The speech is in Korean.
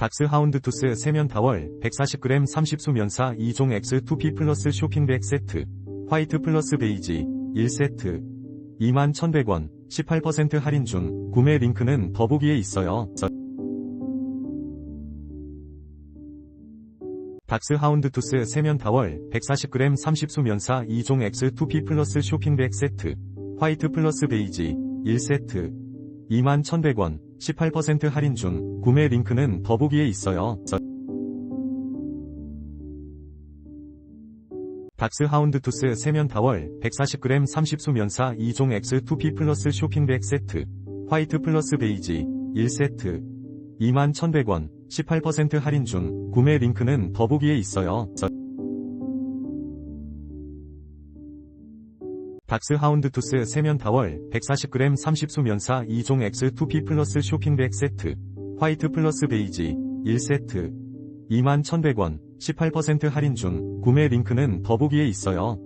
닥스 하운드 투스 세면 타월 140g 30수 면사 2종 X2P 플러스 쇼핑백 세트 화이트 플러스 베이지 1세트 21,100원 18% 할인 중 구매 링크는 더보기에 있어요. 닥스 하운드 투스 세면 타월 140g 30수 면사 2종 X2P 플러스 쇼핑백 세트 화이트 플러스 베이지 1세트 21,100원 18% 할인 중 구매 링크는 더보기에 있어요. 닥스 하운드 투스 세면 타월 140g 30수 면사 2종 X2P 플러스 쇼핑백 세트 화이트 플러스 베이지 1세트 21,100원 18% 할인 중 구매 링크는 더보기에 있어요. 닥스 하운드 투스 세면 타월 140g 30수 면사 2종 X2P 플러스 쇼핑백 세트 화이트 플러스 베이지 1세트 21,100원 18% 할인 중 구매 링크는 더보기에 있어요.